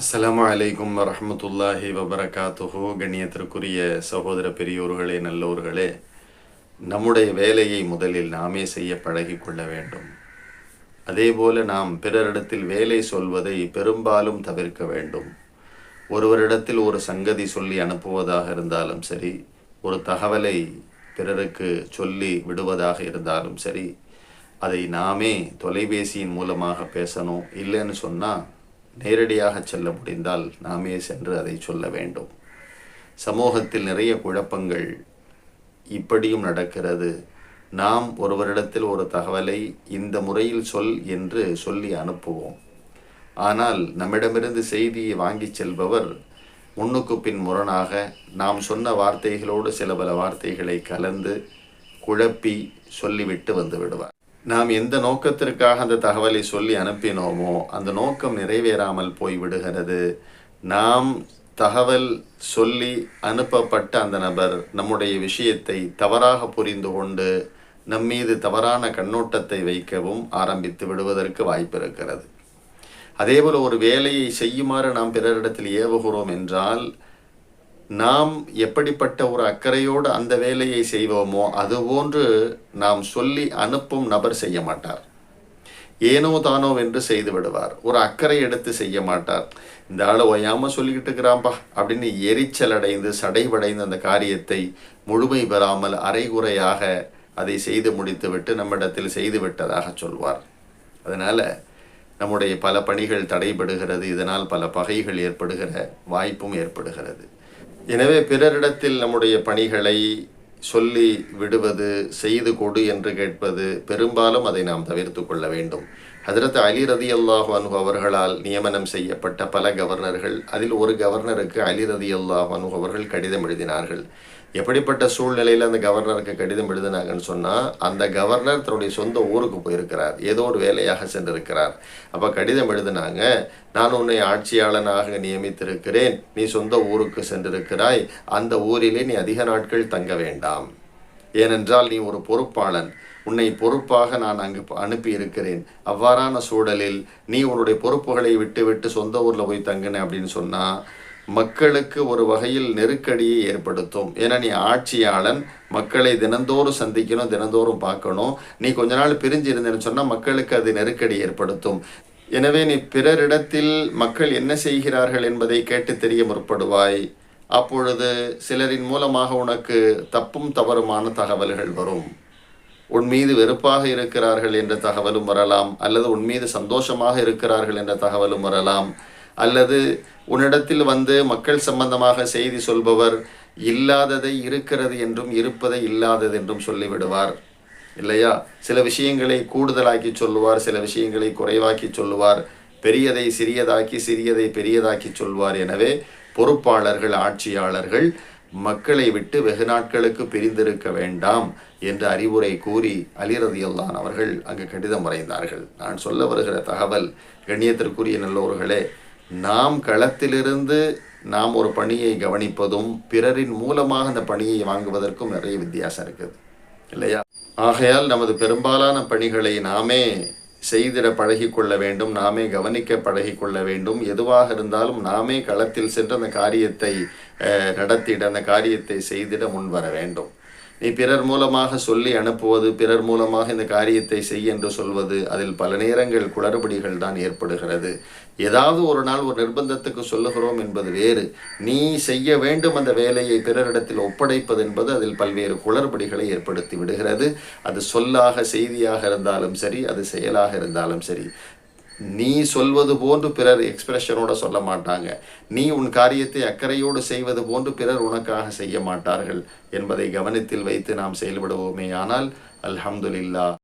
அஸ்லாம் அலைக்கும் வரமத்துல்லாஹி வபரகாத்துஹு. கண்ணியத்திற்குரிய சகோதர பெரியோர்களே நல்லோர்களே நம்முடைய வேலையை முதலில் நாமே செய்ய பழகி கொள்ள வேண்டும். அதேபோல நாம் பிறரிடத்தில் வேலை சொல்வதை பெரும்பாலும் தவிர்க்க வேண்டும். ஒருவரிடத்தில் ஒரு சங்கதி சொல்லி அனுப்புவதாக இருந்தாலும் சரி ஒரு தகவலை பிறருக்கு சொல்லி விடுவதாக இருந்தாலும் சரி அதை நாமே தொலைபேசியின் மூலமாக பேசணும். இல்லைன்னு சொன்னால் நேரடியாக செல்ல முடிந்தால் நாமே சென்று அதை சொல்ல வேண்டும். சமூகத்தில் நிறைய குழப்பங்கள் இப்படியும் நடக்கிறது. நாம் ஒருவரிடத்தில் ஒரு தகவலை இந்த முறையில் சொல் என்று சொல்லி அனுப்புவோம். ஆனால் நம்மிடமிருந்து செய்தியை வாங்கிச் செல்பவர் முன்னுக்கு பின் முரணாக நாம் சொன்ன வார்த்தைகளோடு சில பல வார்த்தைகளை கலந்து குழப்பி சொல்லிவிட்டு வந்து விடுவார். நாம் எந்த நோக்கத்திற்காக அந்த தகவலை சொல்லி அனுப்பினோமோ அந்த நோக்கம் நிறைவேறாமல் போய் விடுகிறது. நாம் தகவல் சொல்லி அனுப்பப்பட்ட அந்த நபர் நம்முடைய விஷயத்தை தவறாக புரிந்து கொண்டு நம்மீது தவறான கண்ணோட்டத்தை வைக்கவும் ஆரம்பித்து விடுவதற்கு வாய்ப்பு இருக்கிறது அதேபோல் ஒரு வேலையை செய்யுமாறு நாம் பிறரிடத்தில் ஏவுகிறோம் என்றால் நாம் எப்படிப்பட்ட ஒரு அக்கறையோடு அந்த வேலையை செய்வோமோ அதுபோன்று நாம் சொல்லி அனுப்பும் நபர் செய்ய மாட்டார். ஏனோ தானோ என்று செய்து விடுவார். ஒரு அக்கறை எடுத்து செய்ய மாட்டார். இந்த ஆள் ஓயாமல் சொல்லிக்கிட்டு இருக்கிறான்பா அப்படின்னு எரிச்சல் அடைந்து சடைவடைந்து அந்த காரியத்தை முழுமை பெறாமல் அரைகுறையாக அதை செய்து முடித்துவிட்டு நம்மிடத்தில் செய்து விட்டதாக சொல்வார். அதனால் நம்முடைய பல பணிகள் தடைபடுகிறது. இதனால் பல பகைகள் ஏற்படுகிற வாய்ப்பும் ஏற்படுகிறது. எனவே பிறரிடத்தில் நம்முடைய பணிகளை சொல்லி விடுவது செய்து கொடு என்று கேட்பது பெரும்பாலும் அதை நாம் தவிர்த்து கொள்ள வேண்டும். ஹதரத் அலி ரதி அல்லாஹு அனு அவர்களால் நியமனம் செய்யப்பட்ட பல கவர்னர்கள் அதில் ஒரு கவர்னருக்கு அலி ரதி அல்லாஹு அனு அவர்கள் கடிதம் எழுதினார்கள். எப்படிப்பட்ட சூழ்நிலையில் அந்த கவர்னருக்கு கடிதம் எழுதினாங்கன்னு சொன்னால் அந்த கவர்னர் தன்னுடைய சொந்த ஊருக்கு போயிருக்கிறார். ஏதோ ஒரு வேலையாக சென்றிருக்கிறார். அப்போ கடிதம் எழுதினாங்க நான் உன்னை ஆட்சியாளனாக நியமித்திருக்கிறேன். நீ சொந்த ஊருக்கு சென்றிருக்கிறாய். அந்த ஊரிலே நீ அதிக நாட்கள் தங்க வேண்டாம். ஏனென்றால் நீ ஒரு பொறுப்பாளன். உன்னை பொறுப்பாக நான் அங்கு அனுப்பி இருக்கிறேன் அவ்வாறான சூழலில் நீ உன்னுடைய பொறுப்புகளை விட்டு விட்டு சொந்த ஊரில் போய் தங்கின அப்படின்னு சொன்னால் மக்களுக்கு ஒரு வகையில் நெருக்கடியை ஏற்படுத்தும். ஏன்னா நீ ஆட்சியாளன் மக்களை தினந்தோறும் சந்திக்கணும் தினந்தோறும் பார்க்கணும். நீ கொஞ்ச நாள் பிரிஞ்சு இருந்தேன்னு சொன்னால் மக்களுக்கு அது நெருக்கடி ஏற்படுத்தும். எனவே நீ பிறரிடத்தில் மக்கள் என்ன செய்கிறார்கள் என்பதை கேட்டு தெரிய முற்படுவாய். அப்பொழுது சிலரின் மூலமாக உனக்கு தப்பும் தவறுமான தகவல்கள் வரும். உன் மீது வெறுப்பாக இருக்கிறார்கள் என்ற தகவலும் வரலாம் அல்லது உன் மீது சந்தோஷமாக இருக்கிறார்கள் என்ற தகவலும் வரலாம் அல்லது உன்னிடத்தில் வந்து மக்கள் சம்பந்தமாக செய்தி சொல்பவர் இல்லாததை இருக்கிறது என்றும் இருப்பதை இல்லாதது என்றும் சொல்லிவிடுவார். இல்லையா? சில விஷயங்களை கூடுதலாக்கி சொல்லுவார் சில விஷயங்களை குறைவாக்கி சொல்லுவார் பெரியதை சிறியதாக்கி சிறியதை பெரியதாக்கி சொல்வார். எனவே பொறுப்பாளர்கள் ஆட்சியாளர்கள் மக்களை விட்டு வெகு நாட்களுக்கு பிரிந்திருக்க வேண்டாம் என்ற அறிவுரை கூறி அலிரதியல்லான் அவர்கள் அங்கு கடிதம் வரைந்தார்கள். நான் சொல்ல வருகிற தகவல் கண்ணியத்திற்குரிய நல்லோர்களே நாம் களத்திலிருந்து நாம் ஒரு பணியை கவனிப்பதும் பிறரின் மூலமாக அந்த பணியை வாங்குவதற்கும் நிறைய வித்தியாசம் இருக்குது. இல்லையா? ஆகையால் நமது பெரும்பாலான பணிகளை நாமே செய்திட பழகிக்கொள்ள வேண்டும் நாமே கவனிக்க பழகிக்கொள்ள வேண்டும். எதுவாக இருந்தாலும் நாமே களத்தில் சென்று அந்த காரியத்தை நடத்திட அந்த காரியத்தை செய்திட முன்வர வேண்டும். நீ பிறர் மூலமாக சொல்லி அனுப்புவது பிறர் மூலமாக இந்த காரியத்தை செய் என்று சொல்வது அதில் பல நேரங்கள் குளறுபடிகள் தான் ஏற்படுகிறது. ஏதாவது ஒரு நாள் ஒரு நிர்பந்தத்துக்கு சொல்லுகிறோம் என்பது வேறு. நீ செய்ய வேண்டும் அந்த வேலையை பிறரிடத்தில் ஒப்படைப்பது என்பது அதில் பல்வேறு குளறுபடிகளை ஏற்படுத்தி விடுகிறது. அது சொல்லாக செய்தியாக இருந்தாலும் சரி அது செயலாக இருந்தாலும் சரி. நீ சொல்வது போன்று பிறர் எக்ஸ்பிரஷனோட சொல்ல மாட்டாங்க. நீ உன் காரியத்தை அக்கறையோடு செய்வது போன்று பிறர் உனக்காக செய்ய மாட்டார்கள் என்பதை கவனத்தில் வைத்து நாம் செயல்படுவோமே. ஆனால் அல்ஹம்துலில்லா